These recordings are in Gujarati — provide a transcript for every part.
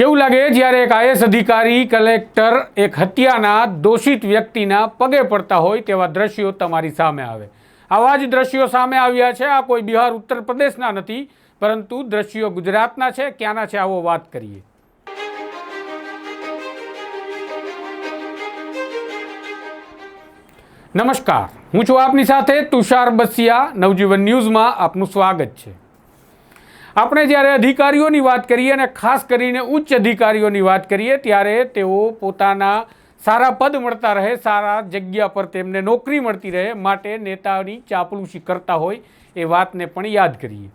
કેવું લાગે જ્યારે એક આઈએસ અધિકારી, કલેક્ટર એક હત્યાના, દોષિત વ્યક્તિના પગે પડતા હોય તેવા દ્રશ્યો તમારી સામે આવે? આવા જ દ્રશ્યો સામે આવ્યા છે. આ કોઈ બિહાર, ઉત્તર પ્રદેશના નથી, પરંતુ દ્રશ્યો ગુજરાતના છે. ક્યાંના છે આવો વાત કરીએ. નમસ્કાર. હું છું આપની સાથે તુષાર બસિયા. નવજીવન ન્યૂઝમાં આપનું સ્વાગત છે. આપણે જ્યારે અધિકારીઓની વાત કરીએ અને ખાસ કરીને ઉચ્ચ અધિકારીઓની વાત કરીએ, ત્યારે તેઓ પોતાના સારા પદ મળતા રહે, સારા જગ્યા પર તેમને નોકરી મળતી રહે માટે નેતાની ચાપલુસી કરતા હોય એ વાતને પણ યાદ કરીએ.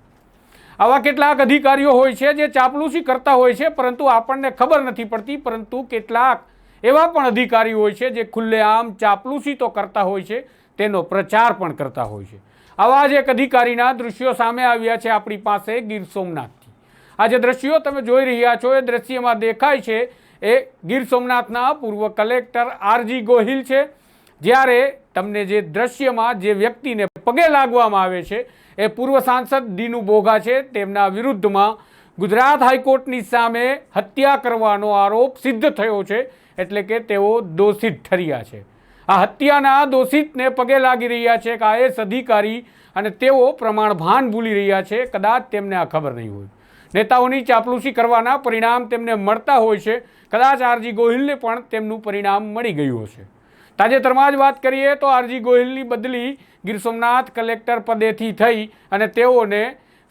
આવા કેટલાક અધિકારીઓ હોય છે જે ચાપલુસી કરતા હોય છે, પરંતુ આપણને ખબર નથી પડતી, પરંતુ કેટલાક એવા પણ અધિકારીઓ હોય છે જે ખુલ્લેઆમ ચાપલુસી તો કરતા હોય છે, તેનો પ્રચાર પણ કરતા હોય છે. આવા જ એક અધિકારીના દૃશ્યો સામે આવ્યા છે આપણી પાસે ગીર સોમનાથથી. આ જે દ્રશ્યો તમે જોઈ રહ્યા છો, એ દ્રશ્યમાં દેખાય છે, એ ગીર સોમનાથના પૂર્વ કલેક્ટર આરજી ગોહિલ છે. જ્યારે તમને જે દ્રશ્યમાં જે વ્યક્તિને પગે લાગવામાં આવે છે, એ પૂર્વ સાંસદ દીનુ બોઘા છે. તેમના વિરુદ્ધમાં ગુજરાત હાઈકોર્ટની સામે હત્યા કરવાનો આરોપ સિદ્ધ થયો છે, એટલે કે તેઓ દોષિત ઠર્યા છે. આ હત્યાના દોષિતને પગે લાગી રહ્યા છે કે આઈએસ અધિકારી અને તેઓ પ્રમાણ ભાન ભૂલી રહ્યા છે. કદાચ તેમને આ ખબર નહીં હોય. નેતાઓની ચાપલુસી કરવાના પરિણામ તેમને મળતા હોય છે. કદાચ આરજી ગોહિલને પણ તેમનું પરિણામ મળી ગયું હશે. તાજેતરમાં જ વાત કરીએ તો આરજી ગોહિલની બદલી ગીર સોમનાથ કલેક્ટર પદેથી થઈ અને તેઓને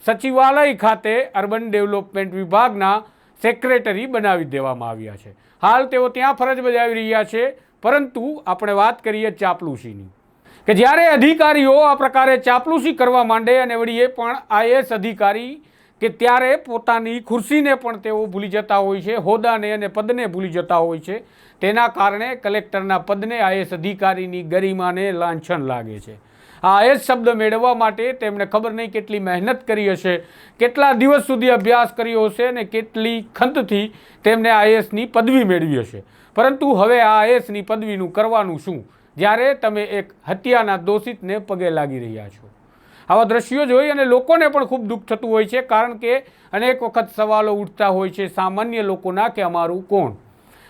સચિવાલય ખાતે અર્બન ડેવલપમેન્ટ વિભાગના સેક્રેટરી બનાવી દેવામાં આવ્યા છે. હાલ તેઓ ત્યાં ફરજ બજાવી રહ્યા છે. પરંતુ આપણે વાત કરીએ ચાપલુસીની, કે જ્યારે અધિકારીઓ આ પ્રકારે ચાપલુસી કરવા માંડે અને વળી એ પણ આઈએસ અધિકારી કે ત્યારે પોતાની ખુરશીને પણ તેઓ ભૂલી જતા હોય છે હોદાને અને પદને ભૂલી જતા હોય છે, તેના કારણે કલેક્ટરના પદને આઈએસ અધિકારીની ગરિમાને લાંછન લાગે છે. આ આઈએસ શબ્દ મેળવવા માટે તેમણે ખબર નહીં કેટલી મહેનત કરી હશે, કેટલા દિવસ સુધી અભ્યાસ કર્યો હશે અને કેટલી ખંતથી તેમને આઈએસની પદવી મેળવી હશે. પરંતુ હવે આ આઈએસની પદવીનું કરવાનું શું? જ્યારે તમે એક હત્યાના દોષિતને પગે લાગી રહ્યા છો. આવા દ્રશ્યો જોઈ અને લોકોને પણ ખૂબ દુઃખ થતું હોય છે, કારણ કે અનેક વખત સવાલો ઉઠતા હોય છે, સામાન્ય લોકોના કે અમારું કોણ?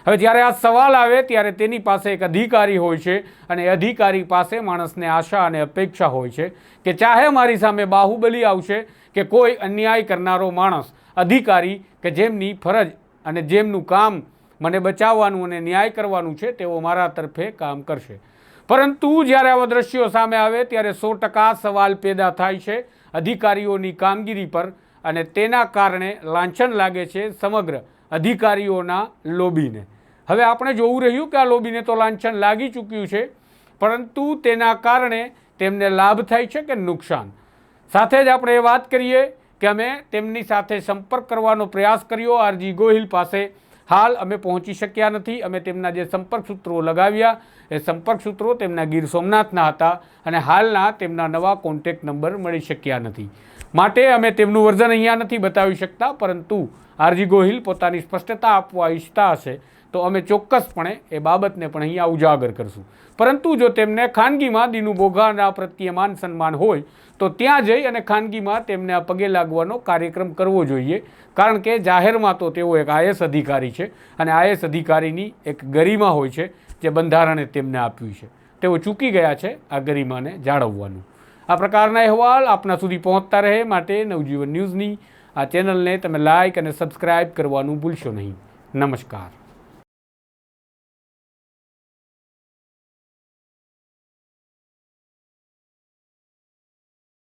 હવે જ્યારે આ સવાલ આવે, ત્યારે તેની પાસે એક અધિકારી હોય છે અને અધિકારી પાસે માણસને આશા અને અપેક્ષા હોય છે કે ચાહે મારી સામે બાહુબલી આવશે, કે કોઈ અન્યાય કરનારો માણસ, અધિકારી કે જેમની ફરજ અને જેમનું કામ મને બચાવવાનું અને ન્યાય કરવાનું છે, તેઓ મારા તરફે કામ કરશે. પરંતુ જ્યારે આવા દ્રશ્યો સામે આવે, ત્યારે સો ટકા સવાલ પેદા થાય છે અધિકારીઓની કામગીરી પર અને તેના કારણે લાંછન લાગે છે સમગ્ર અધિકારીઓના લોબીને. હવે આપણે જોવું રહ્યું કે આ લોબીને તો લાંછન લાગી ચૂક્યું છે, પરંતુ તેના કારણે તેમને લાભ થાય છે કે નુકસાન? સાથે જ આપણે એ વાત કરીએ કે અમે તેમની સાથે સંપર્ક કરવાનો પ્રયાસ કર્યો. આરજી ગોહિલ પાસે હાલ અમે પહોંચી શક્યા નથી. અમે તેમના જે સંપર્ક સૂત્રો લગાવ્યા, એ સંપર્ક સૂત્રો તેમના ગીર સોમનાથના હતા અને હાલના તેમના નવા કોન્ટેક્ટ નંબર મળી શક્યા નથી. માટે અમે તેમનું વર્ઝન અહીંયા નથી બતાવી શકતા, પરંતુ આરજી ગોહિલ પોતાની સ્પષ્ટતા આપવા ઈચ્છતા હશે. તો અમે ચોક્કસપણે એ બાબતને પણ અહીંયા ઉજાગર કરશું. પરંતુ જો તેમને ખાનગીમાં દીનુ બોઘાના પ્રત્યે માન સન્માન હોય, તો ત્યાં જઈ અને ખાનગીમાં તેમને આ પગે લાગવાનો કાર્યક્રમ કરવો જોઈએ. કારણ કે જાહેરમાં તો તેઓ એક આઈએસ અધિકારી છે અને આઈએસ અધિકારીની એક ગરિમા હોય છે જે બંધારણે તેમને આપ્યું છે. તેઓ ચૂકી ગયા છે આ ગરિમાને જાળવવાનું. આ પ્રકારના અહેવાલ આપના સુધી પહોંચતા રહે માટે નવજીવન ન્યૂઝની આ ચેનલને તમે લાઇક અને સબસ્ક્રાઇબ કરવાનું ભૂલશો નહીં. નમસ્કાર.